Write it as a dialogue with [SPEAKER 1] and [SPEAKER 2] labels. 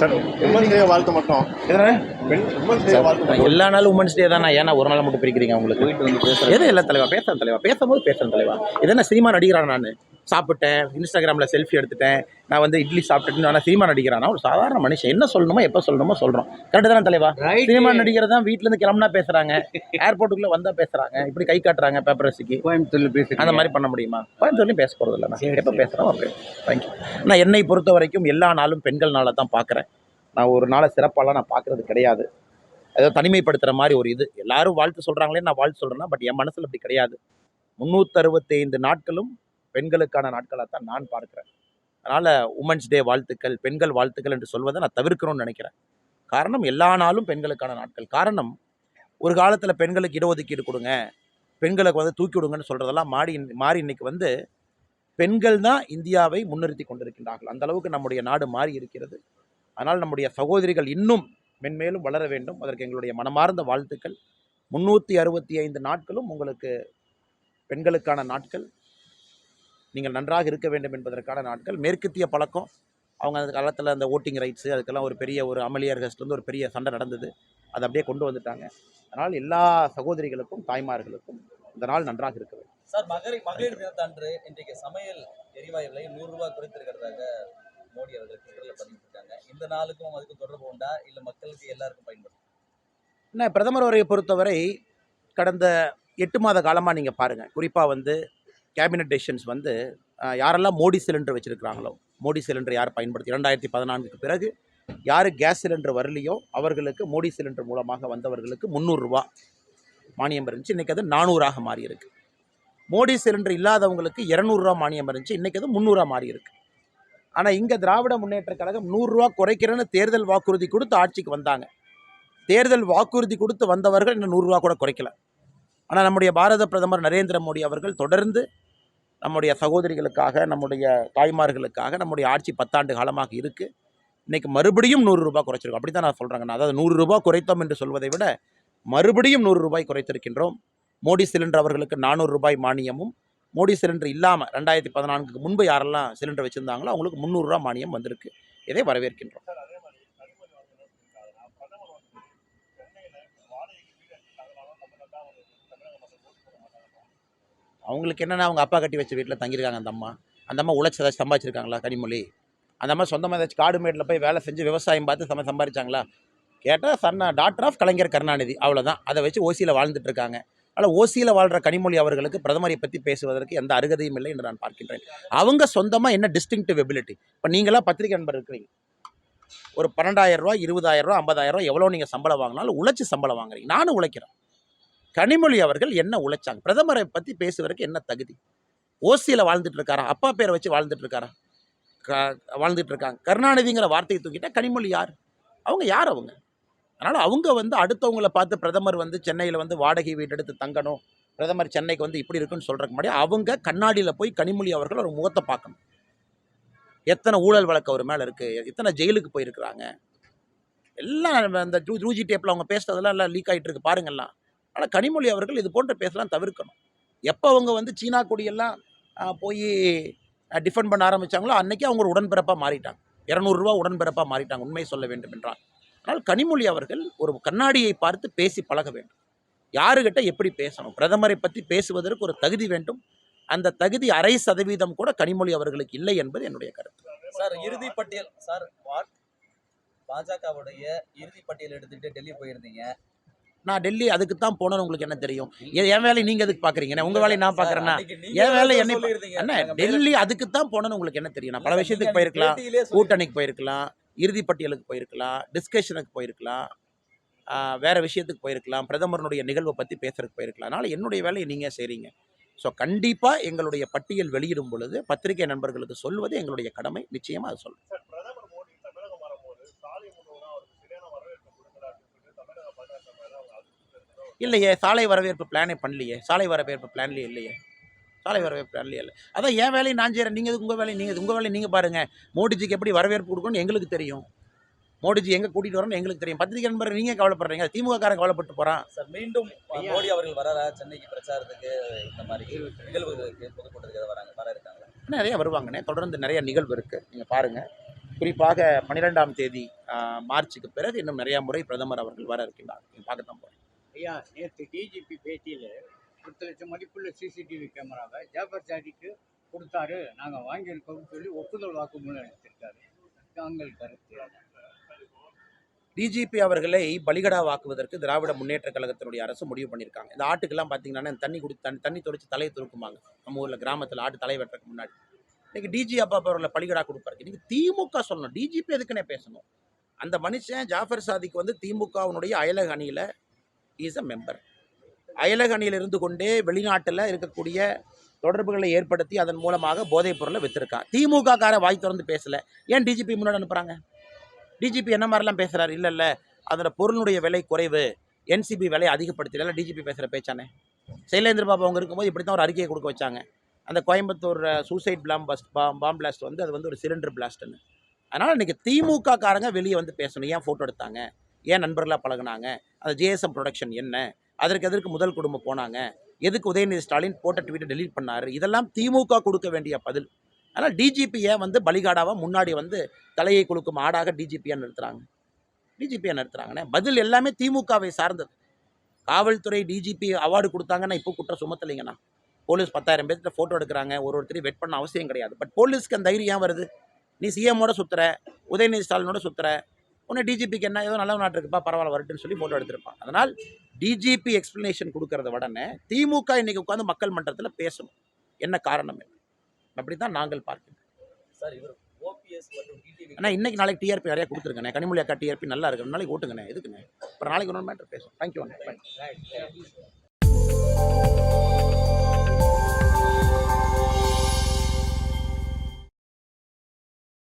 [SPEAKER 1] Sir women's day வாழ்த்து மட்டும்.
[SPEAKER 2] எல்லா நாளும் உமன்ஸ் டே தான்? ஏன்னா ஒரு நாள் மட்டும் பிரிக்கிறீங்க உங்களுக்கு எதுவும் இல்லை தலைவா? பேசுறேன் தலைவா. பேசும்போது பேசுறேன் தலைவா. இதென்ன சினிமா நடிக்கிறான் நான்? சாப்பிட்டேன் இன்ஸ்டாகிராமில் செல்ஃபி எடுத்துட்டேன் நான் வந்து இட்லி சாப்பிட்டுட்டு நான் சினிமா நடிக்கிறான்? ஒரு சாதாரண மனுஷன். என்ன சொல்லணுமோ எப்போ சொல்லணுமோ சொல்கிறோம் கரெக்டு தானே தலைவா? சினிமா நடிகர் தான் வீட்டிலேருந்து கிளம்புனா பேசுகிறாங்க ஏர்போர்ட்டுக்குள்ளே வந்தால் பேசுகிறாங்க இப்படி கை காட்டுறாங்க பேப்பரஸுக்கு
[SPEAKER 3] கோயம்புத்தூர்ல பேசி
[SPEAKER 2] அந்த மாதிரி பண்ண முடியுமா? கோயம்புத்தூர்லையும் பேச போகிறது இல்லை நான். எப்போ பேசுகிறோம் ஓகே தேங்க்யூ நான் என்னை பொறுத்த வரைக்கும் எல்லா நாளும் பெண்கள் நாளை தான் பார்க்குறேன் நான் ஒரு நாளை சிறப்பாலாம் நான் பார்க்குறது கிடையாது. ஏதோ தனிமைப்படுத்துகிற மாதிரி ஒரு இது. எல்லாரும் வாழ்த்து சொல்கிறாங்களே நான் வாழ்த்து சொல்கிறேன்னா பட் என் மனசில் அப்படி கிடையாது. முந்நூற்றறுபத்தைந்து நாட்களும் பெண்களுக்கான நாட்களாக தான் நான் பார்க்குறேன். அதனால் உமன்ஸ் டே வாழ்த்துக்கள் பெண்கள் வாழ்த்துக்கள் என்று சொல்வதை நான் தவிர்க்கணும்னு நினைக்கிறேன். காரணம் எல்லா நாளும் பெண்களுக்கான நாட்கள். காரணம் ஒரு காலத்தில் பெண்களுக்கு இடஒதுக்கீடு கொடுங்க பெண்களுக்கு வந்து தூக்கி விடுங்கன்னு சொல்கிறதெல்லாம் மாறி மாறி இன்னைக்கு வந்து பெண்கள் தான் இந்தியாவை முன்னிறுத்தி கொண்டிருக்கின்றார்கள். அந்த அளவுக்கு நம்முடைய நாடு மாறி இருக்கிறது. அதனால் நம்முடைய சகோதரிகள் இன்னும் மென்மேலும் வளர வேண்டும். அதற்கு எங்களுடைய மனமார்ந்த வாழ்த்துக்கள். முன்னூற்றி அறுபத்தி ஐந்து நாட்களும் உங்களுக்கு பெண்களுக்கான நாட்கள். நீங்கள் நன்றாக இருக்க வேண்டும் என்பதற்கான நாட்கள். மேற்கத்திய பழக்கம் அவங்க அந்த காலத்தில் அந்த ஓட்டிங் ரைட்ஸு அதுக்கெல்லாம் ஒரு பெரிய ஒரு அமளியர் கஸ்ட்லேருந்து ஒரு பெரிய சண்டை நடந்தது. அதை அப்படியே கொண்டு வந்துட்டாங்க. அதனால் எல்லா சகோதரிகளுக்கும் தாய்மார்களுக்கும் இந்த நாள் நன்றாக இருக்க வேண்டும்.
[SPEAKER 4] சார் மகளிர் மகளிர் தினத்தன்று இன்றைக்கு சமையல் எரிவாயு விலை நூறு ரூபாய் குறைத்திருக்கிறதாக மோடி அவர்கள் ட்விட்டரில் பதிவிட்டிருக்காங்க. இந்த நாளுக்கும் அதுக்கும் தொடர்பு உண்டா? இல்லை மக்களுக்கு எல்லாருக்கும் பயன்படும்
[SPEAKER 2] என்ன பிரதமர் அவரை பொறுத்தவரை கடந்த எட்டு மாத காலமாக நீங்கள் பாருங்கள் குறிப்பாக வந்து கேபினட் டெசிஷன்ஸ் வந்து யாரெல்லாம் மோடி சிலிண்டர் வச்சுருக்கிறாங்களோ மோடி சிலிண்டர் யார் பயன்படுத்தி இரண்டாயிரத்தி பதினான்குக்கு பிறகு யார் கேஸ் சிலிண்டர் வரலையோ அவர்களுக்கு மோடி சிலிண்டர் மூலமாக வந்தவர்களுக்கு முந்நூறுரூவா மானியம் இருந்துச்சு. இன்றைக்கி அது நானூறாக மாறியிருக்கு. மோடி சிலிண்டர் இல்லாதவங்களுக்கு இரநூறுவா மானியம் இருந்துச்சு. இன்றைக்கி அது முந்நூறுவா மாறி இருக்குது ஆனால் இங்கே திராவிட முன்னேற்ற கழகம் நூறுரூவா குறைக்கிறேன்னு தேர்தல் வாக்குறுதி கொடுத்து ஆட்சிக்கு வந்தாங்க. தேர்தல் வாக்குறுதி கொடுத்து வந்தவர்கள் இன்னும் நூறுரூவா கூட குறைக்கல. ஆனால் நம்முடைய பாரத பிரதமர் நரேந்திர மோடி அவர்கள் தொடர்ந்து நம்முடைய சகோதரிகளுக்காக நம்முடைய தாய்மார்களுக்காக நம்முடைய ஆட்சி பத்தாண்டு காலமாக இருக்குது இன்றைக்கி மறுபடியும் நூறு ரூபாய் குறைச்சிருக்கோம். அப்படி தான் நான் சொல்கிறேங்க நான் அதாவது நூறு ரூபாய் குறைத்தோம் என்று சொல்வதை விட மறுபடியும் நூறு ரூபாய் குறைத்திருக்கின்றோம். மோடி சிலிண்டர் அவர்களுக்கு நானூறு ரூபாய் மானியமும் மோடி சிலிண்டர் இல்லாமல் ரெண்டாயிரத்தி பதினான்குக்கு முன்பு யாரெல்லாம் சிலிண்டர் வச்சுருந்தாங்களோ அவங்களுக்கு முந்நூறுரூவா மானியம் வந்திருக்கு. இதை வரவேற்கின்றோம். அவங்களுக்கு என்னென்னா அவங்க அப்பா கட்டி வச்ச வீட்டில் தங்கியிருக்காங்க அந்த அம்மா. அந்த அம்மா உழைச்சி ஏதாச்சும் சம்பாதிச்சிருக்காங்களா கனிமொழி? அந்த அம்மா சொந்தமாக ஏதாச்சும் காடு மேட்டில் போய் வேலை செஞ்சு விவசாயம் பார்த்து சம சம்பாதிச்சாங்களா? கேட்டால் சன்ன டாக்டர் ஆஃப் கலைஞர் கருணாநிதி. அவ்வளோதான் அதை வச்சு ஓசியில் வாழ்ந்துட்டு இருக்காங்க. ஆனால் ஓசியில் வாழ்கிற கனிமொழி அவர்களுக்கு பிரதமரை பற்றி பேசுவதற்கு எந்த அருகதையும் இல்லை என்று நான் பார்க்கின்றேன். அவங்க சொந்தமாக என்ன டிஸ்டிங்டிவ் எபிலிட்டி இப்போ நீங்களாம் பத்திரிகை நண்பர் இருக்கிறீங்க. ஒரு பன்னெண்டாயிரம் ரூபா இருபதாயிரம் ரூபா ஐம்பதாயிரம் ரூபா எவ்வளோ நீங்கள் சம்பளம் வாங்கினாலும் உழைச்சி சம்பளம் வாங்குறீங்க. நானும் உழைக்கிறேன். கனிமொழி அவர்கள் என்ன உழைச்சாங்க? பிரதமரை பற்றி பேசுவதற்கு என்ன தகுதி? ஓசியில் வாழ்ந்துட்டு இருக்காரா? அப்பா பேரை வச்சு வாழ்ந்துட்டு இருக்காரா? க வாழ்ந்துட்டு இருக்காங்க. கருணாநிதிங்கிற வார்த்தையை தூக்கிட்டா கனிமொழி யார்? அவங்க யார் அவங்க? அதனால் அவங்க வந்து அடுத்தவங்களை பார்த்து பிரதமர் வந்து சென்னையில் வந்து வாடகை வீடு எடுத்து தங்கணும். பிரதமர் சென்னைக்கு வந்து இப்படி இருக்குன்னு சொல்கிறக்கு முன்னாடி அவங்க கண்ணாடியில் போய் கனிமொழி அவர்கள் ஒரு முகத்தை பார்க்கணும். எத்தனை ஊழல் வழக்கு அவர் மேலே இருக்குது எத்தனை ஜெயிலுக்கு போயிருக்கிறாங்க? எல்லாம் அந்த ஜூ ஜூஜி டேப்பில் அவங்க பேசுகிறதெல்லாம் எல்லாம் லீக் ஆகிட்டு இருக்கு. பாருங்கள்லாம் ஆனால் கனிமொழி அவர்கள் இது போன்ற பேசலாம் தவிர்க்கணும். எப்போ அவங்க வந்து சீனா கொடியெல்லாம் போய் டிஃபெண்ட் பண்ண ஆரம்பித்தாங்களோ அன்னைக்கு அவங்க ஒரு உடன்பிறப்பாக மாறிட்டாங்க. இரநூறுவா உடன்பிறப்பாக மாறிட்டாங்க உண்மை சொல்ல வேண்டும் என்றால். ஆனால் கனிமொழி அவர்கள் ஒரு கண்ணாடியை பார்த்து பேசி பழக வேண்டும். யாருக்கிட்ட எப்படி பேசணும்? பிரதமரை பற்றி பேசுவதற்கு ஒரு தகுதி வேண்டும். அந்த தகுதி அரை சதவீதம் கூட கனிமொழி அவர்களுக்கு இல்லை என்பது என்னுடைய கருத்து.
[SPEAKER 4] சார் இறுதி பட்டியல் சார் பாஜகவுடைய இறுதி பட்டியல் எடுத்துட்டு டெல்லி போயிருந்தீங்க.
[SPEAKER 2] நான் டெல்லி அதுக்கு தான் போனேன்னு உங்களுக்கு என்ன தெரியும்? என் வேலையை நீங்கள் எதுக்கு பார்க்குறீங்க உங்கள் வேலையை நான் பார்க்குறேன்னா
[SPEAKER 4] நீங்க
[SPEAKER 2] என் வேலை என்னை. அண்ணா
[SPEAKER 4] நாங்க
[SPEAKER 2] டெல்லி அதுக்கு தான் போனேன்னு உங்களுக்கு என்ன தெரியும்? நான் பல விஷயத்துக்கு
[SPEAKER 4] நீங்க
[SPEAKER 2] போயிருக்கலாம். கூட்டணிக்கு போயிருக்கலாம். இறுதி பட்டியலுக்கு போயிருக்கலாம். டிஸ்கஷனுக்கு போயிருக்கலாம். வேற விஷயத்துக்கு போயிருக்கலாம். பிரதமருடைய நிகழ்வை பற்றி பேசுறதுக்கு போயிருக்கலாம். அதனால் என்னுடைய வேலையை நீங்கள் செய்கிறீங்க ஸோ கண்டிப்பாக எங்களுடைய பட்டியல் வெளியிடும் பொழுது பத்திரிகை நண்பர்களுக்கு சொல்வது எங்களுடைய கடமை. நிச்சயமாக அது சொல்லுவோம் இல்லையே சாலை வரவேற்பு பிளானே பண்ணலையே. சாலை வரவேற்பு பிளான்லேயே இல்லையே. சாலை வரவேற்பு பிளான்லேயே இல்லை. அதான் என் வேலையை நான் செய்கிறேன் நீங்கள் உங்கள் வேலையை நீங்கள் உங்கள் வேலையை நீங்கள் பாருங்கள் மோடிஜிக்கு எப்படி வரவேற்பு கொடுக்கணும்னு எங்களுக்கு தெரியும். மோடிஜி எங்கே கூட்டிகிட்டு வரணும்னு எங்களுக்கு தெரியும். பத்திரிகை நண்பர் நீங்கள் கவலைப்படுறீங்க. திமுக காரன் கவலைப்பட்டு போகிறான்
[SPEAKER 4] சார் மீண்டும் மோடி அவர்கள் வராரா? சென்னைக்கு பிரச்சாரத்துக்கு இந்த மாதிரி நிகழ்வுகளுக்கு பொதுக்கூட்டத்துக்கு வராங்க வர இருக்காங்க
[SPEAKER 2] நிறைய வருவாங்கண்ணே தொடர்ந்து நிறைய நிகழ்வு இருக்குது நீங்கள் பாருங்கள் குறிப்பாக பன்னிரெண்டாம் தேதி மார்ச்சுக்கு பிறகு இன்னும் நிறைய முறை பிரதமர் அவர்கள் வர இருக்கின்றார். பார்க்கத்தான் போகிறோம்
[SPEAKER 3] ஐயா நேற்று டிஜிபி பேட்டியில் பத்து லட்சம் மதிப்புள்ள சிசிடிவி கேமராவை ஜாஃபர் சாதிக்கு கொடுத்தாரு. நாங்கள் வாங்கியிருக்கோம்னு சொல்லி ஒப்புதல் வாக்குமூலம் எடுத்திருக்காரு தாங்கள் கருத்து
[SPEAKER 2] டிஜிபி அவர்களை பலிகடாவாக்குவதற்கு திராவிட முன்னேற்ற கழகத்தினுடைய அரசு முடிவு பண்ணியிருக்காங்க. இந்த ஆட்டுக்கெல்லாம் பார்த்தீங்கன்னா தண்ணி குடி தண்ணி தண்ணி தொடிச்சு தலையை துருக்குமாங்க. நம்ம ஊரில் கிராமத்தில் ஆட்டு தலை வெட்டுறதுக்கு முன்னாடி. இன்னைக்கு டிஜி அப்பா அவர்களை பலிகடா கொடுப்பாரு. நீங்கள் திமுக சொல்லணும். டிஜிபி எதுக்குன்னே பேசணும். அந்த மனுஷன் ஜாஃபர் சாதிக்கு வந்து திமுகவினுடைய அயலக அணியில் இஸ் அ மெம்பர் அயலக அணியில் இருந்து கொண்டே வெளிநாட்டில் இருக்கக்கூடிய தொடர்புகளை ஏற்படுத்தி அதன் மூலமாக போதைப் பொருளை விற்றுருக்கான் திமுக கார வாய் திறந்து பேசலை. ஏன் டிஜிபி முன்னாடி அனுப்புகிறாங்க டிஜிபி என்ன மாதிரிலாம் பேசுகிறார் இல்லை இல்லை. அதில் பொருளுடைய விலை குறைவு. என்சிபி விலை அதிகப்படுத்தல டிஜிபி பேசுகிற பேச்சானே? சைலேந்திர பாபு அவங்க இருக்கும்போது இப்படி தான் ஒரு அறிக்கையை கொடுக்க வச்சாங்க. அந்த கோயம்புத்தூர் சூசைட் பிளாம் பஸ் பாம் பாம் பிளாஸ்ட் வந்து அது வந்து ஒரு சிலிண்டர் பிளாஸ்ட்னு அதனால் இன்றைக்கி திமுக காரங்க வெளியே வந்து பேசணும். ஏன் ஃபோட்டோ எடுத்தாங்க? ஏன் நண்பர்களாக பழகுனாங்க? அந்த ஜேஎஸ்எம் ப்ரொடக்ஷன் என்ன? அதற்கு எதற்கு முதல் குடும்பம் போனாங்க? எதுக்கு உதயநிதி ஸ்டாலின் போட்ட ட்வீட்டை டெலீட் பண்ணார்? இதெல்லாம் திமுக கொடுக்க வேண்டிய பதில். ஆனால் டிஜிபியை வந்து பலிகாடாவாக முன்னாடி வந்து தலையை குலுக்கும் ஆடாக டிஜிபியாக நிறுத்துறாங்க? டிஜிபியை நிறுத்துறாங்கண்ணே. பதில் எல்லாமே திமுகவை சார்ந்தது. காவல்துறை டிஜிபி அவார்டு கொடுத்தாங்கன்னா இப்போ குற்றம் சுமத்தலைங்கண்ணா. போலீஸ் பத்தாயிரம் பேர்கிட்ட ஃபோட்டோ எடுக்கிறாங்க. ஒரு ஒருத்தரையும் வெட் பண்ண அவசியம் கிடையாது. பட் போலீஸ்க்கு அந்த தைரியம் வருது? நீ சிஎம்மோட சுற்றுற உதயநிதி ஸ்டாலினோட சுற்றுற உன்னை டிஜிபிக்கு என்ன ஏதோ நல்ல நாட்டு இருக்குப்பா பரவாயில்ல வரட்டுன்னு சொல்லி ஃபோட்டோ எடுத்திருப்பான். அதனால் டிஜிபி எக்ஸ்ப்ளனேஷன் கொடுக்கறத உடனே திமுக இன்னைக்கு உட்காந்து மக்கள் மன்றத்தில் பேசணும். என்ன காரணம் அப்படி தான் நாங்கள் பார்க்கிறோம்
[SPEAKER 4] சார் இவர்
[SPEAKER 2] ஆனால் இன்னைக்கு நாளைக்கு டிஆர்பி நிறைய கொடுத்துருக்கேன் கனிமொழி அக்கா டிஆர்பி நல்லா இருக்கு. நாளைக்கு ஓட்டுங்கண்ணே எதுக்குண்ணே? அப்புறம் நாளைக்கு ஒன்று மேட்டர் பேசுவோம். Thank you
[SPEAKER 3] right